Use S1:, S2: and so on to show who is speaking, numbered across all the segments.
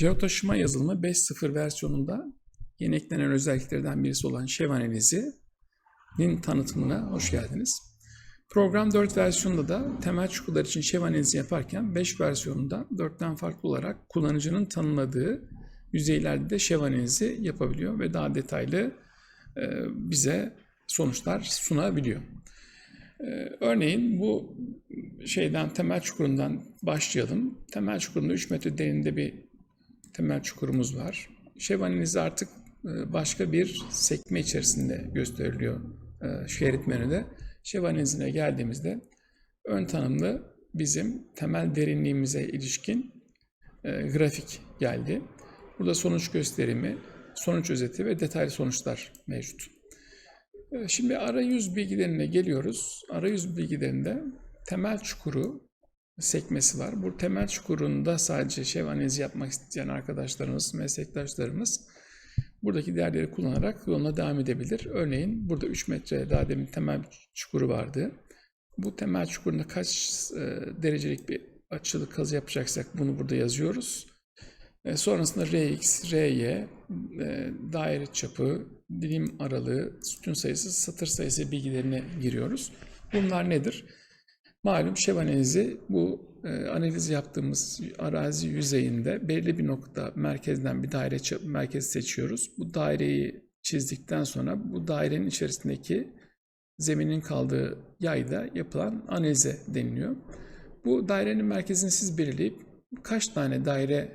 S1: Java taşıma yazılımı 5.0 versiyonunda yeni eklenen özelliklerden birisi olan Şev analizinin tanıtımına hoş geldiniz. Program 4 versiyonunda da temel çukurlar için Şev analizi yaparken 5 versiyonunda 4'ten farklı olarak kullanıcının tanımladığı yüzeylerde de Şev analizi yapabiliyor ve daha detaylı e, bize sonuçlar sunabiliyor. E, Örneğin bu şeyden temel çukurundan başlayalım. Temel çukurunda 3 metre derininde bir temel çukurumuz var. Şev artık e, başka bir sekme içerisinde gösteriliyor e, şerit menüde. Şev geldiğimizde ön tanımlı bizim temel derinliğimize ilişkin e, grafik geldi. Burada sonuç gösterimi, sonuç özeti ve detaylı sonuçlar mevcut. Şimdi arayüz bilgilerine geliyoruz. Arayüz bilgilerinde temel çukuru sekmesi var. Bu temel çukurunda sadece şev analizi yapmak isteyen arkadaşlarımız, meslektaşlarımız buradaki değerleri kullanarak yoluna devam edebilir. Örneğin burada 3 metre daha demin temel çukuru vardı. Bu temel çukurunda kaç e, derecelik bir açılı kazı yapacaksak bunu burada yazıyoruz. E, sonrasında Rx, Ry, e, daire çapı, dilim aralığı, sütun sayısı, satır sayısı bilgilerine giriyoruz. Bunlar nedir? Malum şev analizi bu e, analiz yaptığımız arazi yüzeyinde belli bir nokta merkezden bir daire merkez seçiyoruz. Bu daireyi çizdikten sonra bu dairenin içerisindeki zeminin kaldığı yayda yapılan analize deniliyor. Bu dairenin merkezini siz belirleyip kaç tane daire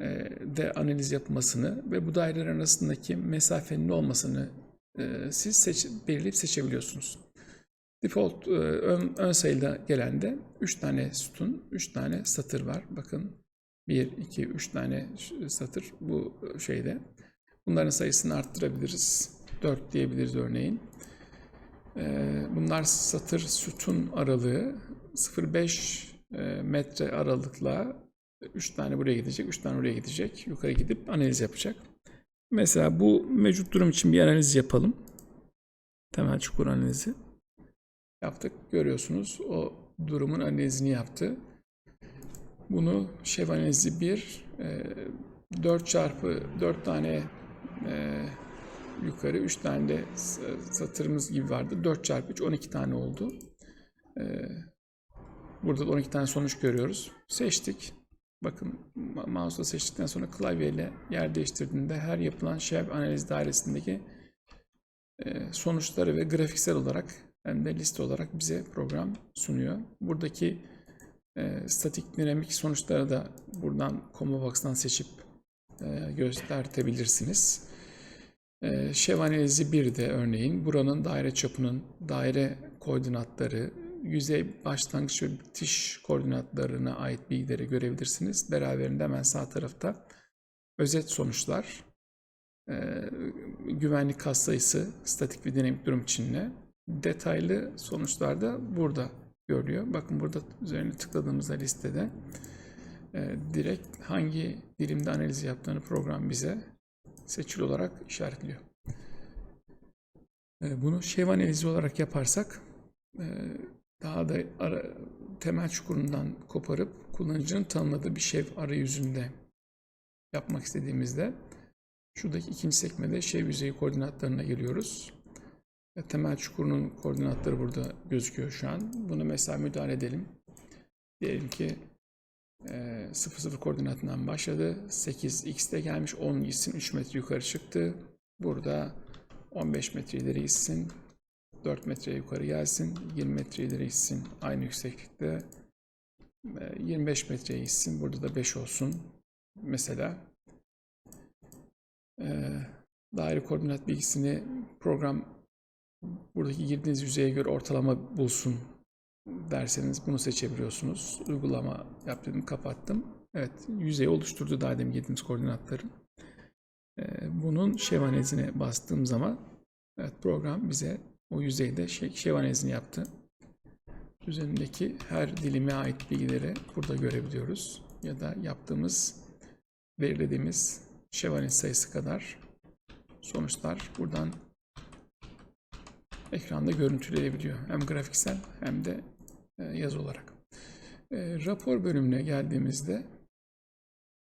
S1: e, de analiz yapmasını ve bu daireler arasındaki mesafenin olmasını e, siz seç, belirleyip seçebiliyorsunuz. Default e, ön, ön sayıda gelen de 3 tane sütun, 3 tane satır var. Bakın 1, 2, 3 tane satır bu şeyde. Bunların sayısını arttırabiliriz. 4 diyebiliriz örneğin. E, Bunlar satır sütun aralığı 0,5 e, metre aralıkla 3 tane buraya gidecek, 3 tane oraya gidecek. Yukarı gidip analiz yapacak. Mesela bu mevcut durum için bir analiz yapalım. Temel çukur analizi yaptık. Görüyorsunuz o durumun analizini yaptı. Bunu şev analizi 1 4 çarpı 4 tane e, yukarı 3 tane de satırımız gibi vardı. 4 çarpı 3 12 tane oldu. E, Burada da 12 tane sonuç görüyoruz. Seçtik. Bakın mouse'la seçtikten sonra klavyeyle yer değiştirdiğinde her yapılan şev analiz dairesindeki e, sonuçları ve grafiksel olarak hem de liste olarak bize program sunuyor. Buradaki e, statik dinamik sonuçları da buradan combo box'tan seçip e, göstertebilirsiniz. E, şev analizi 1'de örneğin buranın daire çapının daire koordinatları, yüzey başlangıç ve bitiş koordinatlarına ait bilgileri görebilirsiniz. Beraberinde hemen sağ tarafta özet sonuçlar, e, güvenlik katsayısı, statik ve dinamik durum içinde. Detaylı sonuçlar da burada görülüyor. Bakın burada üzerine tıkladığımızda listede e, direkt hangi dilimde analiz yaptığını program bize seçili olarak işaretliyor. E, Bunu şev analizi olarak yaparsak e, daha da ara, temel çukurundan koparıp kullanıcının tanımladığı bir şev arayüzünde yapmak istediğimizde şuradaki ikinci sekmede şev yüzeyi koordinatlarına geliyoruz. Ve temel çukurunun koordinatları burada gözüküyor şu an. Bunu mesela müdahale edelim. Diyelim ki e, 00 koordinatından başladı. 8x'te gelmiş 10 gitsin 3 metre yukarı çıktı. Burada 15 metre ileri gitsin. 4 metre yukarı gelsin. 20 metre ileri gitsin. Aynı yükseklikte. E, 25 metreye gitsin. Burada da 5 olsun. Mesela e, daire koordinat bilgisini program buradaki girdiğiniz yüzeye göre ortalama bulsun derseniz bunu seçebiliyorsunuz. Uygulama yap dedim kapattım. Evet yüzeyi oluşturdu daha demin girdiğimiz koordinatların. Ee, bunun şev analizine bastığım zaman evet program bize o yüzeyde şey, şev analizini yaptı. Üzerindeki her dilime ait bilgileri burada görebiliyoruz. Ya da yaptığımız belirlediğimiz şev analiz sayısı kadar sonuçlar buradan ekranda görüntüleyebiliyor. Hem grafiksel hem de e, yazı olarak. E, rapor bölümüne geldiğimizde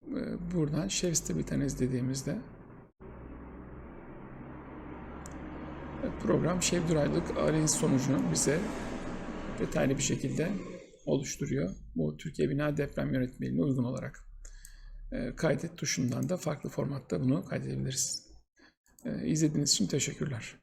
S1: e, buradan şev stabiliteniz dediğimizde e, program şev duraylık analiz sonucunu bize detaylı bir şekilde oluşturuyor. Bu Türkiye Bina Deprem Yönetmeliğine uygun olarak. E, Kaydet tuşundan da farklı formatta bunu kaydedebiliriz. E, İzlediğiniz için teşekkürler.